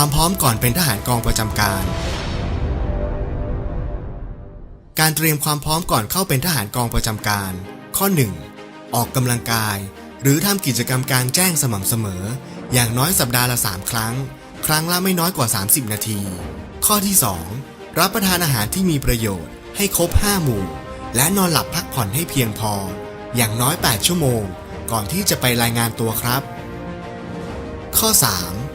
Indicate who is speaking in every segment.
Speaker 1: ความพร้อมก่อนเป็นทหารกองประจำการ การเตรียมความพร้อมก่อนเข้าเป็นทหารกองประจำการ ข้อ 1. ออกกำลังกาย หรือทำกิจกรรมกลางแจ้งสม่ำเสมอ อย่างน้อยสัปดาห์ละ 3 ครั้ง ครั้งละไม่น้อยกว่า 30 นาที ข้อที่ 2. รับประทานอาหารที่มีประโยชน์ ให้ครบ 5 หมู่ และนอนหลับพักผ่อนให้เพียงพอ อย่างน้อย 8 ชั่วโมง ก่อนที่จะไปรายงานตัวครับ ข้อ 3.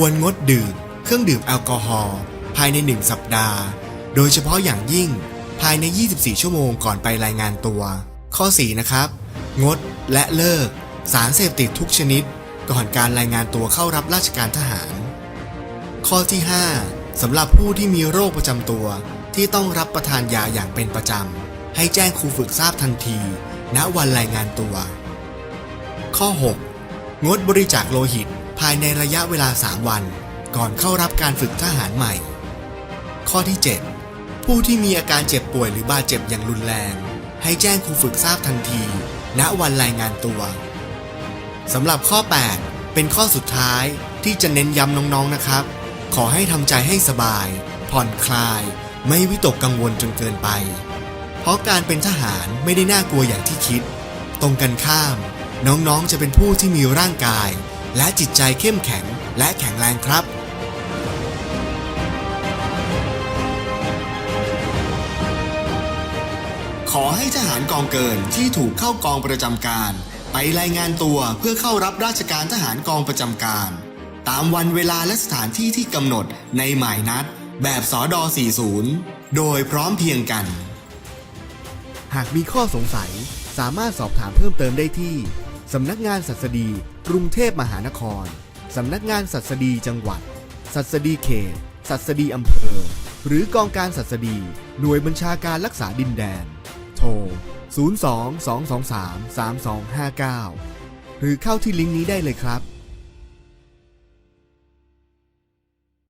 Speaker 1: ควรงดดื่ม เครื่องดื่มแอลกอฮอล์ภายใน 1 สัปดาห์ โดยเฉพาะอย่างยิ่งภายใน 24 ชั่วโมงก่อนไปรายงานตัว ข้อ 4 นะครับ งดและเลิก สารเสพติดทุกชนิด ก่อนการรายงานตัวเข้ารับราชการทหาร ข้อที่ 5สำหรับผู้ที่มีโรคประจำตัว ที่ต้องรับประทานยาอย่างเป็นประจำให้แจ้งครูฝึกทราบทันที ณวันรายงานตัว ข้อ 6 งดบริจาคโลหิต ภายในระยะเวลา 3 วัน ก่อนเข้ารับการฝึกทหารใหม่ ข้อที่ 7 ผู้ที่มีอาการเจ็บป่วยหรือบาดเจ็บอย่างรุนแรง ให้แจ้งครูฝึกทราบทันที ณวันรายงานตัวสำหรับข้อ 8 เป็นข้อสุดท้ายที่จะเน้นย้ำน้องๆนะครับ ขอให้ทำใจให้สบาย ผ่อนคลาย ไม่วิตกกังวลจนเกินไป เพราะการเป็นทหารไม่ได้น่ากลัวอย่างที่คิด ตรงกันข้าม น้องๆจะเป็นผู้ที่มีร่างกาย และจิตใจเข้มแข็งและแข็งแรงครับ ขอให้ทหารกองเกินที่ถูกเข้ากองประจำการ ไปรายงานตัวเพื่อเข้ารับราชการทหารกองประจำการ ตามวันเวลาและสถานที่ที่กำหนดในหมายนัด แบบสอดอ40 โดยพร้อมเพียงกัน หากมีข้อสงสัยสามารถสอบถามเพิ่มเติมได้ที่ สำนักงานศัสดี กรุงเทพมหานคร สำนักงานศัสดีจังหวัดศัสดีเขตศัสดีอำเภอ หรือกองการศัสดี หน่วยบัญชาการรักษาดินแดน โทร 02 223 3259 หรือเข้าที่ลิงก์นี้ได้เลยครับ